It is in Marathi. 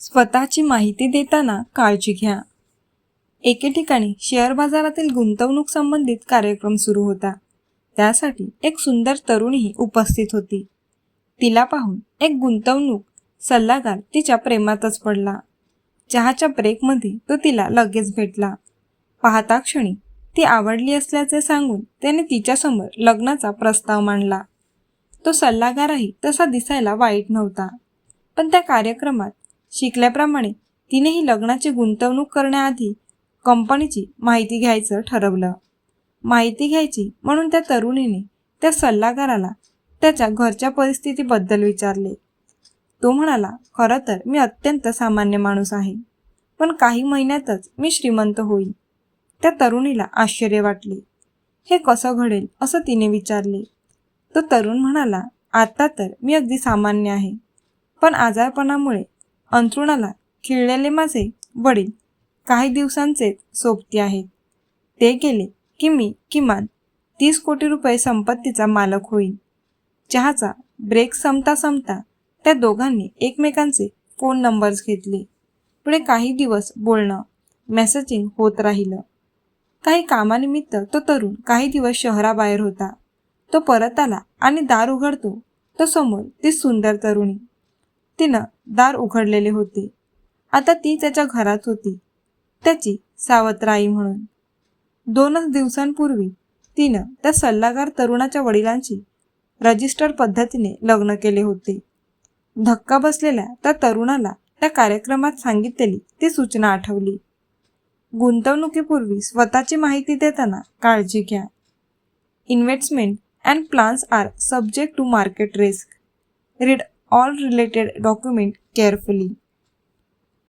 स्वतःची माहिती देताना काळजी घ्या. एके ठिकाणी शेअर बाजारातील गुंतवणूक संबंधित कार्यक्रम सुरू होता. त्यासाठी एक सुंदर तरुणीही उपस्थित होती. तिला पाहून एक गुंतवणूक सल्लागार तिच्या प्रेमातच पडला. चहाच्या ब्रेकमध्ये तो तिला लगेच भेटला. पाहता क्षणी ती आवडली असल्याचे सांगून त्याने तिच्यासमोर लग्नाचा प्रस्ताव मांडला. तो सल्लागारही तसा दिसायला वाईट नव्हता. पण त्या कार्यक्रमात शिकल्याप्रमाणे तिनेही लग्नाची गुंतवणूक करण्याआधी कंपनीची माहिती घ्यायचं ठरवलं. माहिती घ्यायची म्हणून त्या तरुणीने त्या सल्लागाराला त्याच्या घरच्या परिस्थितीबद्दल विचारले. तो म्हणाला खरं तर मी अत्यंत सामान्य माणूस आहे पण काही महिन्यातच मी श्रीमंत होईल त्या तरुणीला आश्चर्य वाटले. हे कसं घडेल? असं तिने विचारले. तो तरुण म्हणाला आता तर मी अगदी सामान्य आहे पण आजारपणामुळे अंथरुणाला खिळलेले माझे वडील काही दिवसांचे सोबती आहेत. ते गेले की मी किमान तीस कोटी रुपये संपत्तीचा मालक होईल चहाचा ब्रेक संपता संपता त्या दोघांनी एकमेकांचे फोन नंबर्स घेतले. पुढे काही दिवस बोलणं मेसेजिंग होत राहिलं. काही कामानिमित्त तो तरुण काही दिवस शहराबाहेर होता. तो परत आला आणि दार उघडतो. तो समोर ती सुंदर तरुणी. तिनं दार उघडलेले होते. आता ती त्याच्या घरात होती. त्याची सावत्र आई म्हणून. दोनच दिवसांपूर्वी तिनं त्या सल्लागार तरुणाच्या वडिलांची रजिस्टर पद्धतीने लग्न केले होते. धक्का बसलेल्या त्या तरुणाला त्या कार्यक्रमात सांगितलेली ती सूचना आठवली. गुंतवणुकीपूर्वी स्वतःची माहिती देताना काळजी घ्या. Investment and plans are subject to market risk read all related document carefully.